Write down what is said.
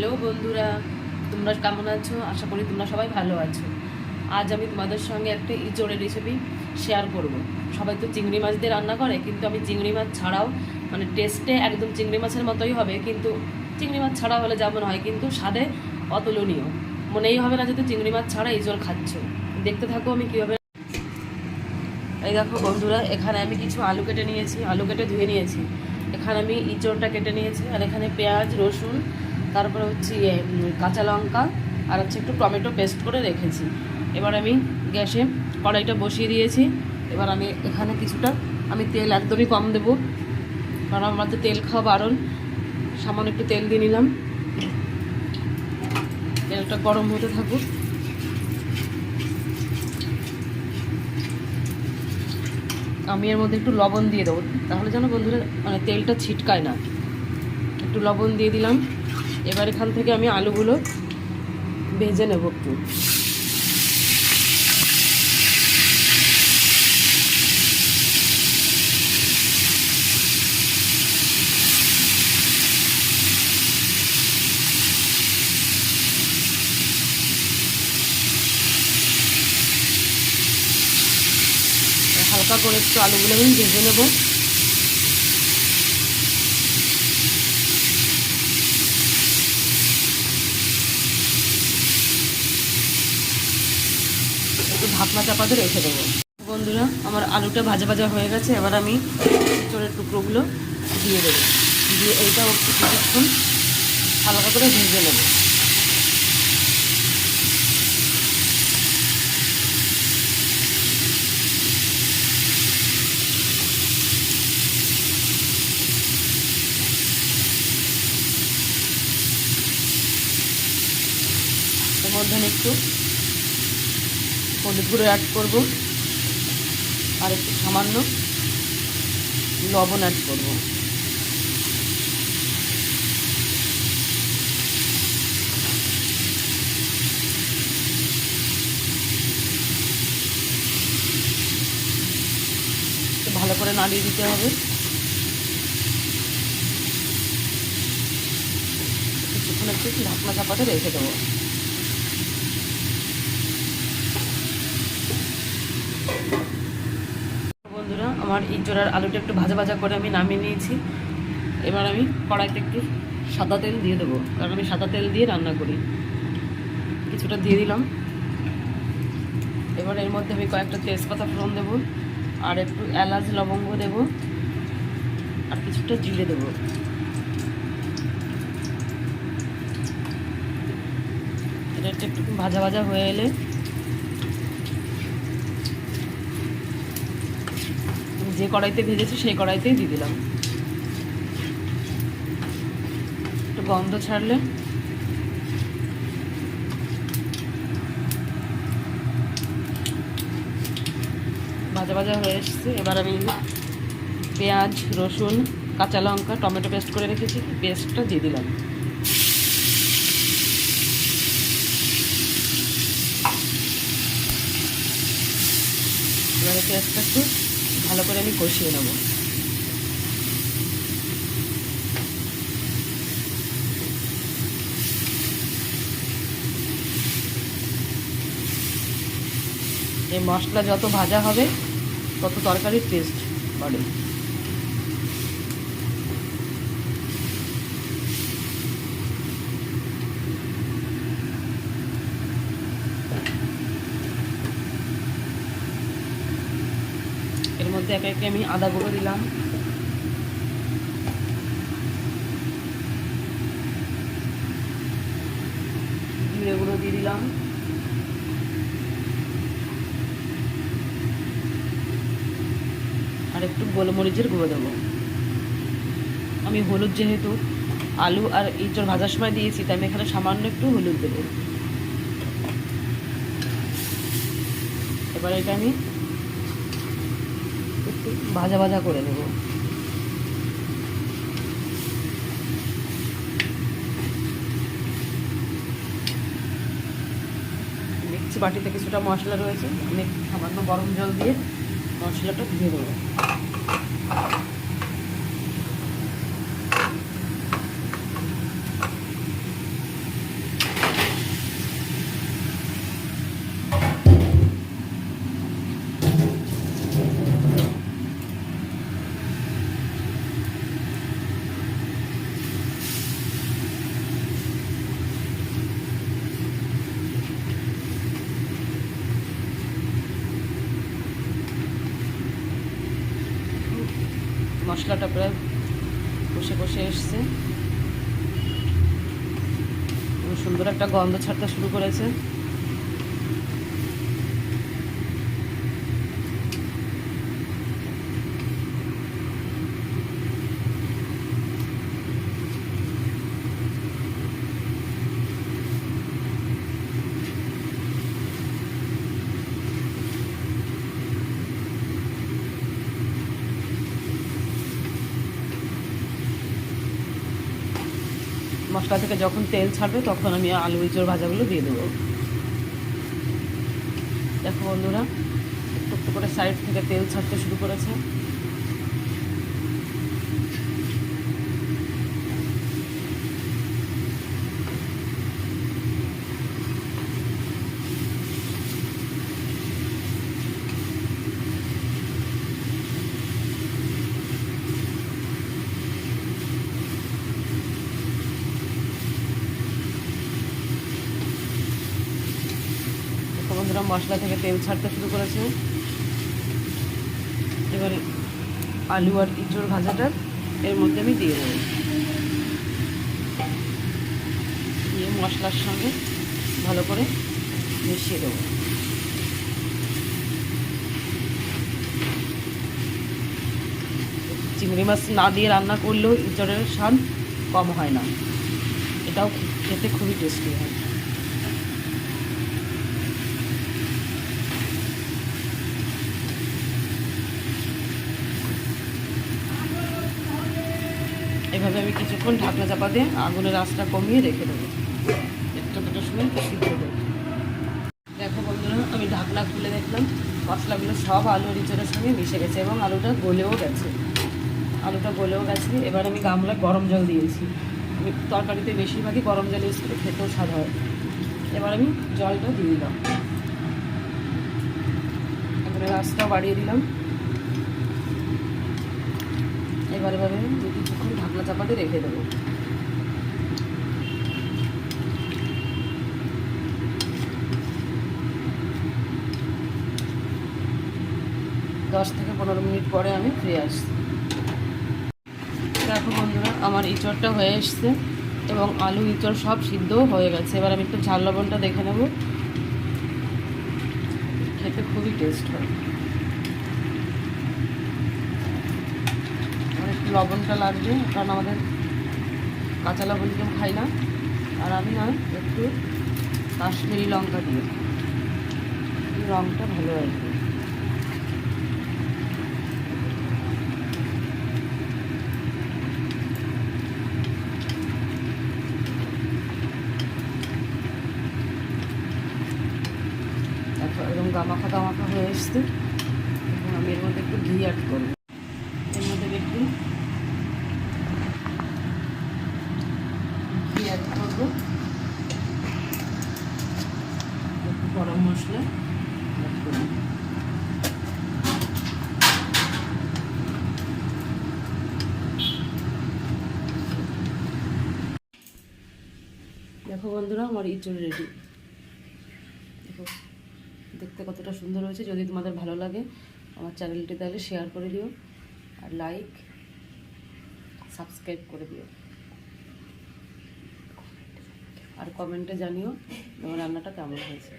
Hello বন্ধুরা, তোমরা কেমন আছো? আশা করি তোমরা সবাই ভালো আছো। আজ আমি তোমাদের সঙ্গে একটা ইঁচড়ের রেসিপি শেয়ার করব। সবাই তো চিংড়ি মাছ দিয়ে রান্না করে, কিন্তু আমি চিংড়ি মাছ ছাড়াও মানে টেস্টে একদম চিংড়ি মাছের মতোই হবে, কিন্তু চিংড়ি মাছ ছাড়া হলে যেমন হয়, কিন্তু স্বাদে অতুলনীয়। মনেই হবে না যে তো চিংড়ি মাছ ছাড়া ইঁচড় খাচ্ছ। দেখতে থাকো আমি কীভাবে এই দেখো বন্ধুরা, এখানে আমি কিছু আলু কেটে নিয়েছি, আলু কেটে ধুয়ে নিয়েছি। এখানে আমি ইঁচড়টা কেটে নিয়েছি, আর এখানে পেঁয়াজ, রসুন তারপরে হচ্ছে ইয়ে, কাঁচা লঙ্কা আর হচ্ছে একটু টমেটো পেস্ট করে রেখেছি। এবার আমি গ্যাসে কড়াইটা বসিয়ে দিয়েছি। এবার আমি এখানে কিছুটা আমি তেল একদমই কম দেবো। কারণ আমার তো তেল খাওয়া বারণ। সামান্য একটু তেল দিয়ে নিলাম। তেলটা গরম হতে থাকুক। আমি এর মধ্যে একটু লবণ দিয়ে দেবো। তাহলে যেন বন্ধুরা মানে তেলটা ছিটকায় না। একটু লবণ দিয়ে দিলাম। এবার এখান থেকে আমি আলুগুলো ভেজে নেব একটু। হালকা করে একটু আলুগুলো আমি ভেজে নেব। ঢাকনা চাপাতে রেখে দেবো। বন্ধুরা, আমার আলুটা ভাজা ভাজা হয়ে গেছে। এবার আমি চোরের টুকরোগুলো দিয়ে দেবো। দিয়ে এইটাও কিছুক্ষণ হালকা করে ভেজে নেব। মধ্যে একটু হলুদ গুঁড়ো অ্যাড করব। আর একটু সামান্য লবণ অ্যাড করব। ভালো করে নাড়িয়ে দিতে হবে। কিছুক্ষণ একটু ঢাকনা চাপাতে রেখে দেবো। আমার ইঁচড়ার আলুটা একটু ভাজা ভাজা করে আমি নামিয়ে নিয়েছি। এবার আমি কড়াইতে একটু সাদা তেল দিয়ে দেবো, কারণ আমি সাদা তেল দিয়ে রান্না করি। কিছুটা দিয়ে দিলাম। এবার এর মধ্যে আমি কয়েকটা তেজপাতা ফোড়ন দেবো, আর একটু এলাচ লবঙ্গ দেব, আর কিছুটা জিরে দেবো। এটা একটু ভাজা ভাজা হয়ে এলে যে কড়াইতে ভেজেছি সেই কড়াইতেই দিয়ে দিলাম। একটু গন্ধ ছাড়লে। ভাজা ভাজা হয়ে এসছে। এবার আমি পেঁয়াজ, রসুন, কাঁচা লঙ্কা, টমেটো পেস্ট করে রেখেছি। পেস্টটা দিয়ে দিলাম। এবারে পেঁয়াজটা একটু ভালো করে আমি কষিয়ে নেব। এই মশলা যত ভাজা হবে তত তরকারির টেস্ট বাড়ে এর মধ্যে একে একে আমি আদা গুঁড়ো দিলাম। জিরে গুঁড়ো দিয়ে দিলাম। আর একটু গোলমরিচের গুঁড়ো দেবো। আমি হলুদ যেহেতু, আলু আর ইঁচড় ভাজার সময় দিয়েছি, তাই আমি এখানে সামান্য একটু হলুদ দেবো। এবার এটা আমি ভাজা ভাজা করে নেব। মিক্সি বাটিতে কিছুটা মশলা রয়েছে। আমি সামান্য গরম জল দিয়ে মশলাটা দিয়ে দেবো মশলাটা প্রায় কষে কষে এসছে। সুন্দর একটা গন্ধ ছাড়তে শুরু করেছে। মশলা থেকে যখন তেল ছাড়বে তখন আমি আলু ইঁচড় ভাজাগুলো দিয়ে দেবো। দেখো বন্ধুরা একটু করে সাইড থেকে তেল ছাড়তে শুরু করেছে দেখো বন্ধুরা মশলা থেকে তেল ছাড়তে শুরু করেছে। এবারে আলু আর ইঁচড় ভাজাটা এর মধ্যে আমি দিয়ে দেবো। দিয়ে মশলার সঙ্গে ভালো করে মিশিয়ে দেবো। চিংড়ি মাছ না দিয়ে রান্না করলেও ইঁচড়ের স্বাদ কম হয় না। এটাও খেতে খুবই টেস্টি হয়। এভাবে আমি কিছুক্ষণ ঢাকনা চাপা দিয়ে আগুনের আঁচটা কমিয়ে রেখে দেবো। একটা দুটো সময় সিদ্ধ দেবো। দেখো বন্ধুরা, আমি ঢাকনা খুলে দেখলাম। মশলাগুলো সব আলু রিচের সঙ্গে মিশে গেছে এবং আলুটা গলেও গেছে। আলুটা গলেও গেছে। এবার আমি গামলায় গরম জল দিয়েছি। আমি তরকারিতে বেশিরভাগই গরম জল ইউজ করে, খেতেও স্বাদ হয়। এবার আমি জলটা দিয়ে দিলাম। এবারে রাস্তা বাড়িয়ে দিলাম। এবার এভাবে ঢাকনা চাপাতে রেখে দেবো। দশ থেকে পনেরো মিনিট পরে আমি ফিরে আসছি। দেখো বন্ধুরা, আমার ইঁচড়টা হয়ে এসছে এবং আলু, ইঁচড় সব সিদ্ধও হয়ে গেছে। এবার আমি একটু ঝাল লবণটা দেখে নেব। খেতে খুবই টেস্ট হয় আর একটু লবণটা লাগবে, কারণ আমাদের কাঁচা লবণ কেউ খাই না। আর আমি না, একটু কাশ্মীরি লঙ্কা দিয়ে রঙটা ভালো আসবে এরকম গামাখা গামাখা হয়ে এসছে। আমি এর মধ্যে একটু ঘি অ্যাড করব এর মধ্যে একটু ঘি করব। একটু গরম মশলা দেখো বন্ধুরা, আমার ইঁচড় রেডি দেখো, দেখতে কতটা সুন্দর হয়েছে। যদি তোমাদের ভালো লাগে আমার চ্যানেলটি তাহলে শেয়ার করে দিও আর লাইক সাবস্ক্রাইব করে দিও। আর কমেন্টে জানিও তোমার রান্নাটা কেমন হয়েছে।